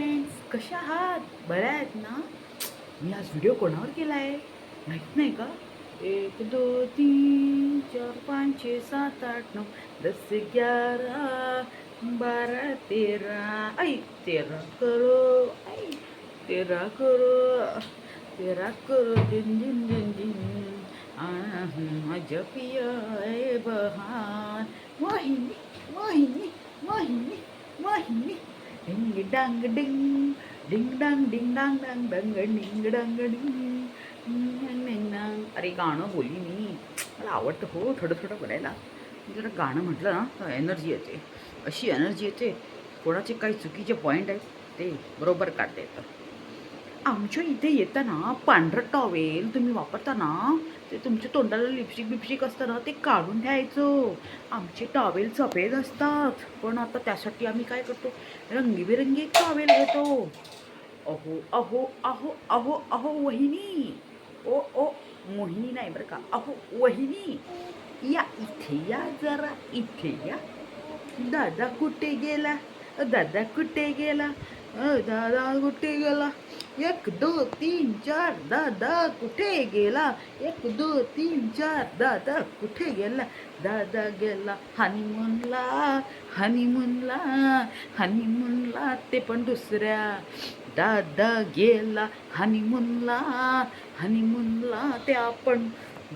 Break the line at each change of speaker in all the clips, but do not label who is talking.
Friends कशा आहात? बऱ्या आहेत ना? मी आज व्हिडिओ कोणावर केला आहे माहीत नाही का? एक दोन तीन चार पाच छे सात आठ नऊ दस ग्यारा बारा तेरा आई तेरा करो आई तेरा करो तेरा करो दिन दिन दिन दिन माझ्या पिया बहार मोहिनी मोहिनी मोहिनी वाहिनी डिंग डांग डिंग डिंग डांग डिंग डांग डांग डांग डिंग डांग डिंग डिंग डिंग डांग अरे गाणं बोली मी. मला आवडतं हो थोडं थोडं बोलायला. जरा गाणं म्हटलं ना तर एनर्जी येते. अशी एनर्जी येते. कोणाचे काही चुकीचे पॉईंट आहेत ते बरोबर काढता येतं. आमच्या इथे येताना पांढरं टॉवेल तुम्ही वापरता ना ते तुमच्या तोंडाला लिपस्टिक बिपस्टिक असतं ना ते काढून द्यायचं आमचे टॉवेल सफेद असतात. पण आता त्यासाठी आम्ही काय करतो? रंगीबेरंगी टॉवेल घेतो. अहो अहो अहो अहो अहो वहिनी. ओ ओ मोहिनी नाही बरं का. अहो वहिनी. या इथे या जरा इथे या. दादा कुठे गेला? दादा कुठे गेला? अ, दादा कुठे गेला? एक दो तीन चार दादा कुठे गेला? एक दो तीन चार दादा कुठे गेला? दादा गेला हनीमूनला हनीमूनला हनीमूनला ते पण दुसऱ्या. दादा गेला हनीमूनला हनीमूनला ते आपण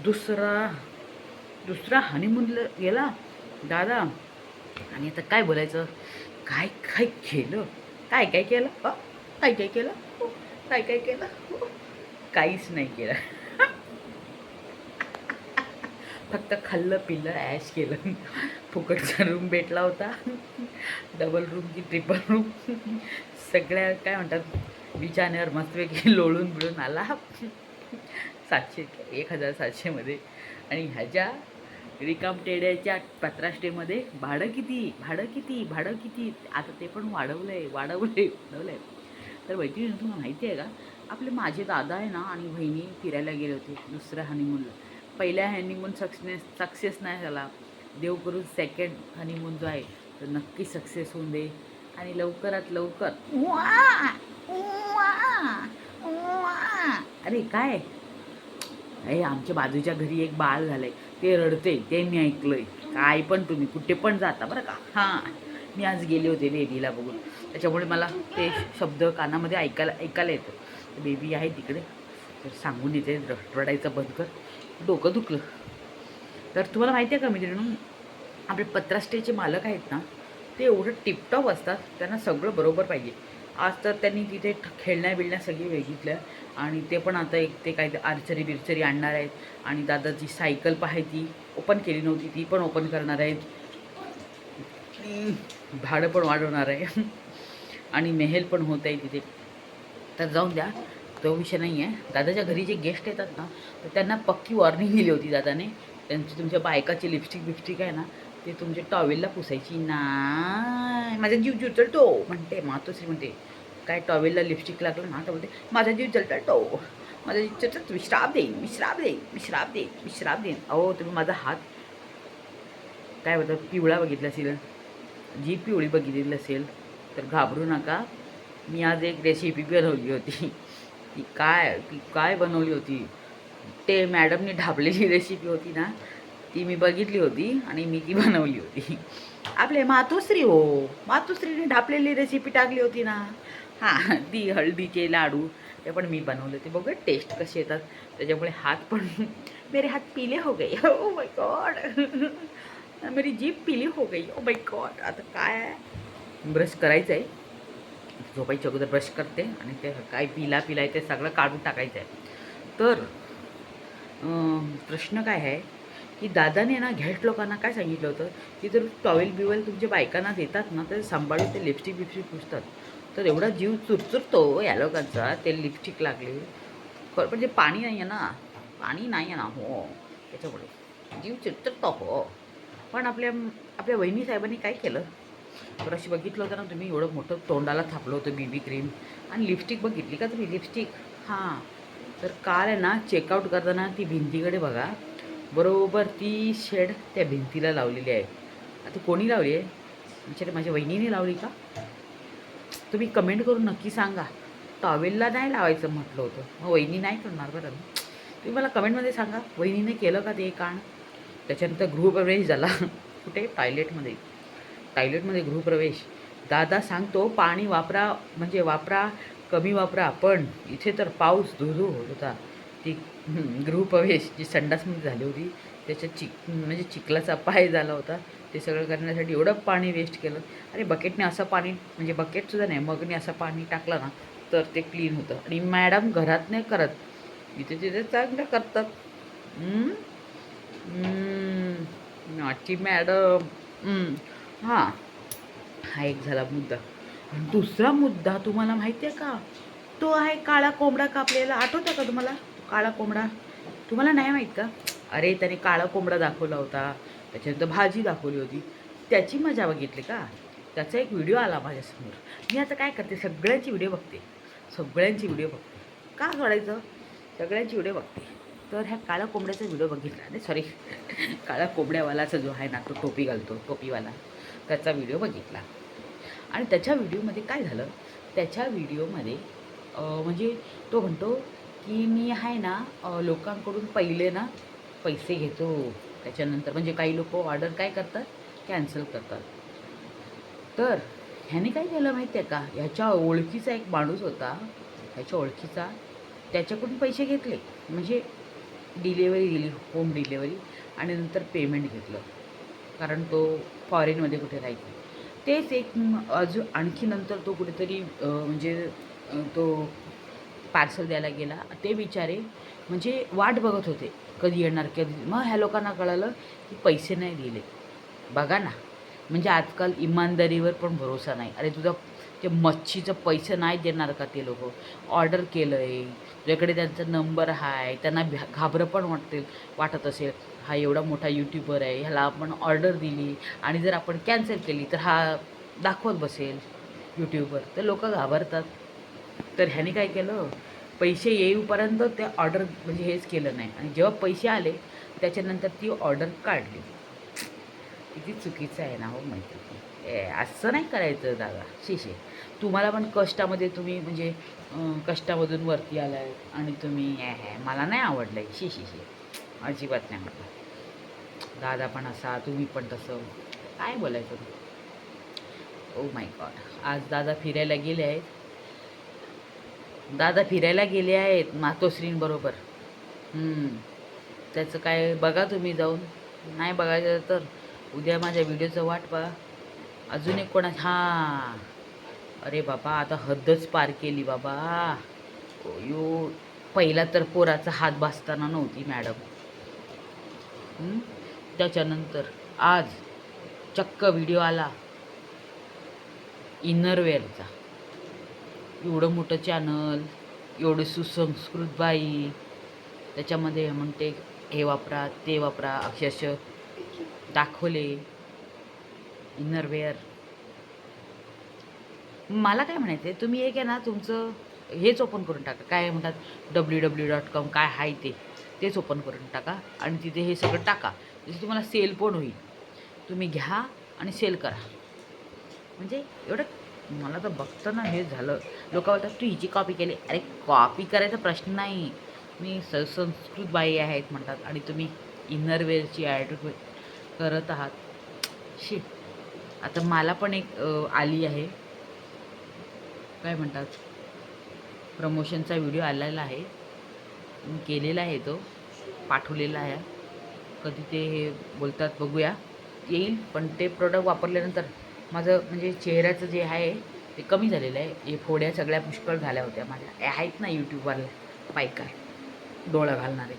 दुसरा दुसरा हनीमूनला गेला. दादा आणि आता काय बोलायचं? काय काय केलं? काय काय केलं? काय काय केलं? काय काय केलं? काहीच नाही केलं. फक्त खाल्लं पिलं ॲश केलं. फुकटचा रूम भेटला होता. डबल रूम की ट्रिपल रूम सगळ्या काय म्हणतात बिचाण्यावर मस्तपैकी लोळून बिळून आला. सातशे एक हजार सातशेमध्ये आणि ह्याच्या रिकाम टेड्याच्या पत्राष्टेमध्ये भाडं किती भाडं किती भाडं किती? आता ते पण वाढवलं आहे वाढवलं आहे वाढवलं आहे तर मैत्रिणी तुम्हाला माहिती आहे का? आपले माझे दादा आहे ना आणि बहिणी फिरायला गेले होते दुसऱ्या हनीमूनला पहिल्या हनीमून सक्सेस सक्सेस नाही झाला. देव करून सेकंड हनीमून जो आहे तो नक्की सक्सेस होऊन दे. आणि लवकरात लवकर. अरे काय? अरे आमच्या बाजूच्या घरी एक बाळ झालंय. ते रडते ते मी ऐकलंय. काय पण तुम्ही कुठे पण जाता बरं का? हां. मी आज गेले होते बेबीला बघून. त्याच्यामुळे मला ते शब्द कानामध्ये ऐकायला ऐकायला येतं. बेबी आहे तिकडे. तर सांगून येते र- रडायचं बंद कर. डोकं दुखलं. तर तुम्हाला माहिती आहे का मित्रांनो आपले पत्रास्टेचे मालक आहेत ना ते एवढं टिपटॉप असतात त्यांना सगळं बरोबर पाहिजे. आज तर त्यांनी तिथे ठ- खेळण्या बिळण्या सगळी बघितल्या. आणि ते पण आता एक ते काय ते आर्चरी बिर्चरी आणणार आहेत. आणि दादाची सायकल आहे ती ओपन केली नव्हती ती पण ओपन करणार आहेत. भाडं पण वाढवणार आहे. आणि मेहेल पण होत आहे तिथे. तर जाऊन द्या. तो विषय नाही आहे. दादाच्या घरी जे गेस्ट येतात ना तर त्यांना पक्की वॉर्निंग दिली होती दादाने. त्यांची तुमच्या बायकाची लिपस्टिक बिपस्टिक आहे ना ते तुमच्या टॉवेलला पुसायची. नाही माझा जीव जुळतो म्हणते. मातोश्री म्हणते काय टॉवेलला लिपस्टिक लागलं ना तर बोलते माझा जीव जळतळतो माझा जीव चलत मी श्राप देईन मी श्राप देईन मी श्राप देईन मी श्राप देईन अहो तुम्ही माझा हात काय बोलतात पिवळा बघितला असेल. जी पिवळी बघितली असेल तर घाबरू नका. मी आज एक रेसिपी बनवली होती. ती काय ती काय बनवली होती? ते मॅडमने ढाबलेली रेसिपी होती ना ती मी बघितली होती आणि मी ती बनवली होती. आपले मातोश्री हो मातोश्रीने ढापलेली रेसिपी टाकली होती ना. हां ती हळदीचे लाडू ते पण मी बनवले होते. बघा टेस्ट कसे येतात. त्याच्यामुळे हात पण मेरे हात पिले हो गए. ओ माय गॉड मेरी जीभ पिली हो गई। ओ माय गॉड आता काय आहे ब्रश करायचं आहे झोपायच्या अगोदर ब्रश करते आणि ते काय पिला पिलाय ते सगळं काढून टाकायचं आहे तर प्रश्न काय आहे की दादाने ना घेट लोकांना काय सांगितलं होतं? की जर टॉवेल बिवेल तुमच्या बायकांना देतात ना तर सांभाळून ते लिपस्टिक बिपस्टिक पुसतात. तर एवढा जीव चुरचुरतो हो या लोकांचा. ते लिपस्टिक लागले. खरं म्हणजे पाणी नाही आहे ना. पाणी नाही आहे ना हो. त्याच्यामुळे जीव चुरचुरतो हो. पण आपल्या आपल्या वहिनी साहेबांनी काय केलं? तर अशी बघितलं होतं ना तुम्ही एवढं मोठं तोंडाला थापलं होतं बी बी क्रीम आणि लिपस्टिक बघितली का तुम्ही? लिपस्टिक हां. तर काल आहे ना चेकआउट करताना ती भिंतीकडे बघा. बरोबर ती शेड त्या भिंतीला लावलेली आहे. आता कोणी लावली आहे? विचार माझ्या वहिनीने लावली का? तुम्ही कमेंट करून नक्की सांगा. टॉवेलला नाही लावायचं म्हटलं होतं. मग वहिनी नाही करणार बरं. तुम्ही मला कमेंटमध्ये सांगा. वहिनीने केलं का ते काण त्याच्यानंतर गृहप्रवेश झाला. कुठे? टॉयलेटमध्ये. टॉयलेटमध्ये गृहप्रवेश. दादा सांगतो पाणी वापरा म्हणजे वापरा कमी वापरा पण इथे तर पाऊस धुधू होत होता. ती गृहप्रवेश जी संडासमध्ये झाली होती त्याच्या चिक म्हणजे चिखलाचा पाय झाला होता. ते सगळं करण्यासाठी एवढं पाणी वेस्ट केलं. अरे बकेटने असं पाणी म्हणजे बकेटसुद्धा नाही मगने असं पाणी टाकलं ना तर ते क्लीन होतं. आणि मॅडम घरात नाही करत. इथे तिथे चांगलं करतात. हं? नाची मॅडम. हां. हा एक झाला मुद्दा. दुसरा मुद्दा तुम्हाला माहिती आहे का? तो आहे काळा कोंबडा कापलेला. आठवतं का तुम्हाला? काळा कोंबडा? तुम्हाला नाही माहीत का? अरे त्याने काळा कोंबडा दाखवला होता. त्याच्यानंतर भाजी दाखवली होती. त्याची मजा बघितली का? त्याचा एक व्हिडिओ आला माझ्यासमोर. मी आता काय करते? सगळ्यांची व्हिडिओ बघते. सगळ्यांची व्हिडिओ बघते. का करायचं सगळ्यांची व्हिडिओ बघते. तर ह्या काळ्या कोंबड्याचा व्हिडिओ बघितला. नाही सॉरी काळ्या कोंबड्यावालाचा जो आहे ना तो टोपी घालतो टोपीवाला. त्याचा व्हिडिओ बघितला. आणि त्याच्या व्हिडिओमध्ये काय झालं? त्याच्या व्हिडिओमध्ये म्हणजे तो म्हणतो की मी आहे ना लोकांकडून पहिले ना पैसे घेतो. त्याच्यानंतर म्हणजे काही लोक ऑर्डर काय करतात? कॅन्सल करतात. तर ह्याने काय केलं माहिती आहे का? ह्याच्या ओळखीचा एक माणूस होता. ह्याच्या ओळखीचा त्याच्याकडून पैसे घेतले. म्हणजे डिलेवरी दिली होम डिलेवरी आणि नंतर पेमेंट घेतलं. कारण तो फॉरेनमध्ये कुठे राहायचा. तेच एक अजून आणखी नंतर तो कुठेतरी म्हणजे तो पार्सल द्यायला गेला. ते बिचारे म्हणजे वाट बघत होते. कधी येणार कधी मग ह्या लोकांना कळालं की पैसे नाही दिले. बघा ना. म्हणजे आजकाल इमानदारीवर पण भरोसा नाही. अरे तुझा ते मच्छीचं पैसे नाही देणार का ते लोक? ऑर्डर केलं आहे तुझ्याकडे त्यांचा नंबर आहे त्यांना भ्या घाबरं पण वाटते वाटत असेल. हा एवढा मोठा यूट्यूबर आहे. ह्याला आपण ऑर्डर दिली आणि जर आपण कॅन्सल केली तर हा दाखवत बसेल यूट्यूबवर तर लोक घाबरतात. तर ह्याने काय केलं? पैसे येईपर्यंत ते ऑर्डर म्हणजे हेच केलं नाही. आणि जेव्हा पैसे आले त्याच्यानंतर ती ऑर्डर काढली. किती चुकीचं आहे ना हो माहिती ए असं नाही करायचं दादा. शिशे तुम्हाला पण कष्टामध्ये तुम्ही म्हणजे कष्टामधून वरती आलाय आणि तुम्ही हे मला नाही आवडलं आहे शी शी. अजिबात नाही आवडलं. दादा पण असा तुम्ही पण तसं. काय बोलायचं? ओ माय गॉड आज दादा फिरायला गेले आहेत. दादा फिरायला गेले आहेत मातोश्रींबरोबर त्याचं काय बघा तुम्ही जाऊन. नाही बघायचं तर. उद्या माझ्या व्हिडिओचं वाट बघा अजून एक कोणा हां. अरे बाबा आता हद्दच पार केली बाबा. यो पहिला तर पोराचा हात भासताना नव्हती मॅडम. त्याच्यानंतर आज चक्क व्हिडिओ आला. इनरवेअरचा एवढं मोठं चॅनल एवढं सुसंस्कृत बाई. त्याच्यामध्ये म्हणते हे वापरा ते वापरा. अक्षरशः दाखवले. इनरवेअर मला काय म्हणायचं आहे तुम्ही एक आहे ना तुमचं हेच ओपन करून टाका. काय म्हणतात डब्ल्यू डब्ल्यू डॉट कॉम काय आहे ते तेच ओपन करून टाका आणि तिथे हे सगळं टाका. जसं तुम्हाला सेल पण होईल. तुम्ही घ्या आणि सेल करा. म्हणजे एवढं मला तर बघताना हे झालं. लोक बोलतात तू हिची कॉपी केली? अरे कॉपी करायचा प्रश्न नाही. मी स संस्कृत बाई आहेत म्हणतात आणि तुम्ही इनरवेअरची ॲड करत आहात. शी आता मला पण एक आली आहे. काय म्हणतात? प्रमोशनचा व्हिडिओ आलेला आहे. मी केलेला आहे तो पाठवलेला आहे. कधी ते हे बोलतात बघूया. येईल पण ते प्रोडक्ट वापरल्यानंतर माझं म्हणजे चेहऱ्याचं जे आहे ते कमी झालेलं आहे. हे फोड्या सगळ्या पुष्कळ झाल्या होत्या माझ्या. आहेत ना यूट्यूबवरल्या बायका डोळा घालणारे.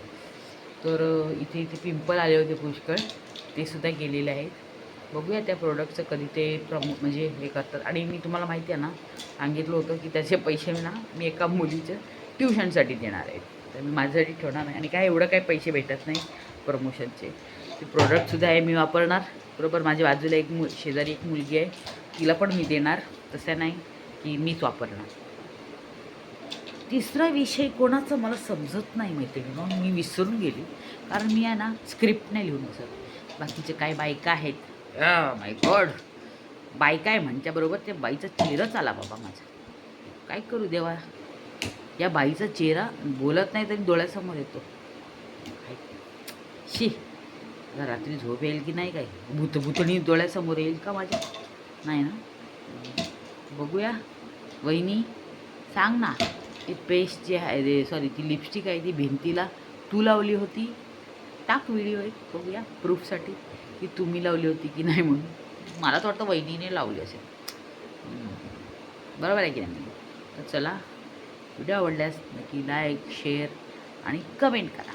तर इथे इथे पिंपल आले होते पुष्कळ. ते सुद्धा गेलेले आहेत. बघूया त्या प्रोडक्टचं कधी ते प्रमो म्हणजे हे करतात. आणि मी तुम्हाला माहिती आहे ना सांगितलं होतं की त्याचे पैसे ना मी एका मुलीच्या ट्युशनसाठी देणार आहे. तर मी माझ्यासाठी ठेवणार नाही. आणि काय एवढं काही पैसे भेटत नाही प्रमोशनचे ते प्रोडक्टसुद्धा आहे मी वापरणार. बरोबर माझ्या बाजूला एक मु शेजारी एक मुलगी आहे. तिला पण मी देणार. तसं नाही की मीच वापरणार. तिसरा विषय कोणाचा मला समजत नाही माहिती म्हणून मी विसरून गेली. कारण मी आहे ना स्क्रिप्ट नाही लिहून बसत. बाकीचे काय बायका आहेत? माय गॉड बाई काय म्हणच्याबरोबर त्या बाईचा चेहराच आला बाबा माझा. काय करू देवा? या बाईचा चेहरा बोलत नाही तरी डोळ्यासमोर येतो. शी आता रात्री झोप येईल की नाही काय? भूत भूतणी डोळ्यासमोर येईल का माझ्या? नाही ना? बघूया. वहिनी सांग ना. ती पेस्ट जी आहे रे सॉरी ती लिपस्टिक आहे ती भिंतीला तू लावली होती. टाक व्हिडिओ एक बघूया प्रूफसाठी की तुम्ही लावली होती की नाही म्हणून. मला तर वाटतं वहिनीने लावली असेल. बरोबर आहे की नाही? तर चला व्हिडिओ आवडल्यास नक्की लाईक शेअर आणि कमेंट करा.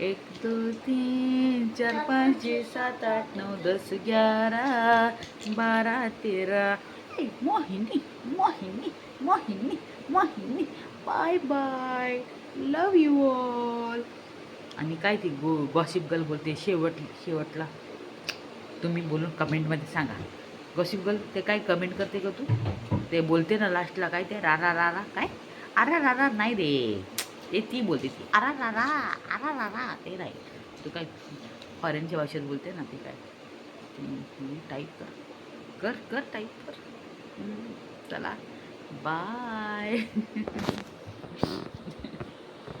एक दोन तीन चार पाच छे सात आठ नऊ दस ग्यारा बारा तेरा. ए, Mohini Mohini Mohini. Mohini bye bye love you all आणि काय ती गो गॉसिप गर्ल बोलते शेवट शेवटला. तुम्ही बोलून कमेंटमध्ये सांगा. गॉसिप गर्ल ते काय कमेंट करते का तू? ते बोलते ना लास्टला काय ते? रारा रारा. काय? अरा रारा. नाही रे. ते ती बोलते ती. अरा रारा अरा रारा. ते नाही. तू काय फॉरेनच्या भाषेत बोलते ना ते काय? टाईप कर. कर कर टाईप कर. चला. Bye.